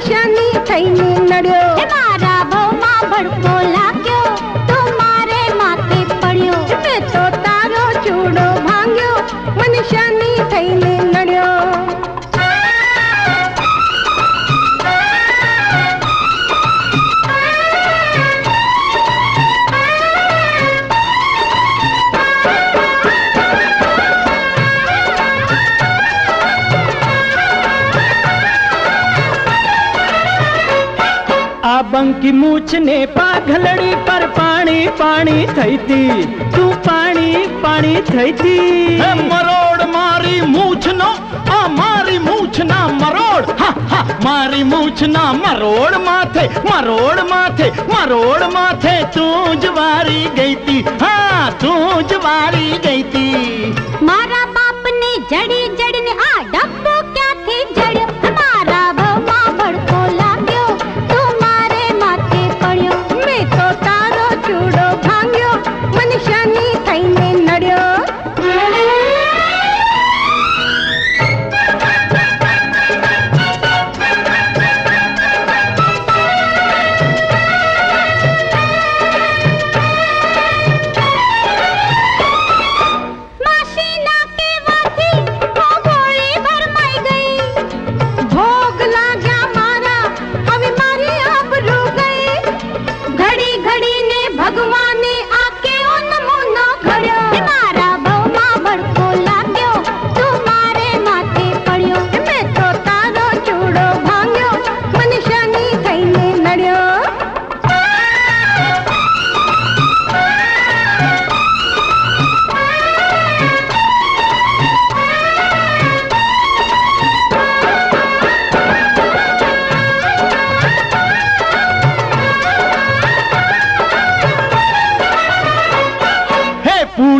మనుషాన్ని chain నడు. બંકી મૂછ ને પાઘલડી પર પાણી પાણી થઈ તી તું પાણી પાણી થઈ તી હે મરોડ મારી મૂછનો આ મારી મૂછના મરોડ હા હા મારી મૂછના મરોડ માથે મરોડ માથે મરોડ માથે તું જ વારી ગઈ તી હા તું જ વારી ગઈ તી મારા બાપને જડી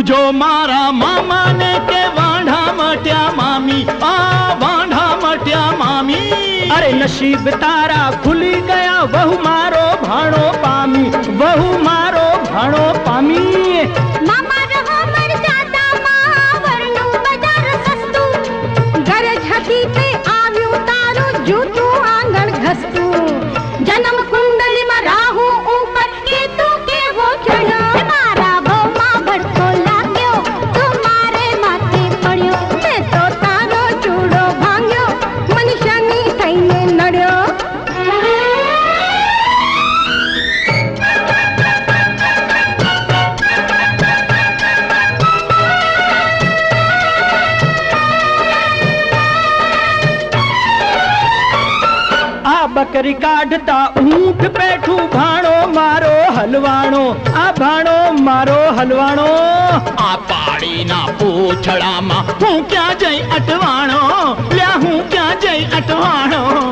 હે પૂજો મારા મામાને કે વાંઢા મટ્યા મામી આ વાંઢા મટ્યા મામી અરે નસીબ તારા ખુલી ગયા વહુ મારો ભાણો પામી વહુ મારો આ બકરી કાઢતા ઊંટ પેઠું ભાણો મારો હલવાણો આ ભાણો મારો હલવાણો આ પાડીના પૂછડામાં હું ક્યાં જઈ અટવાણો લ્યા હું ક્યાં જઈ અટવાણો હવે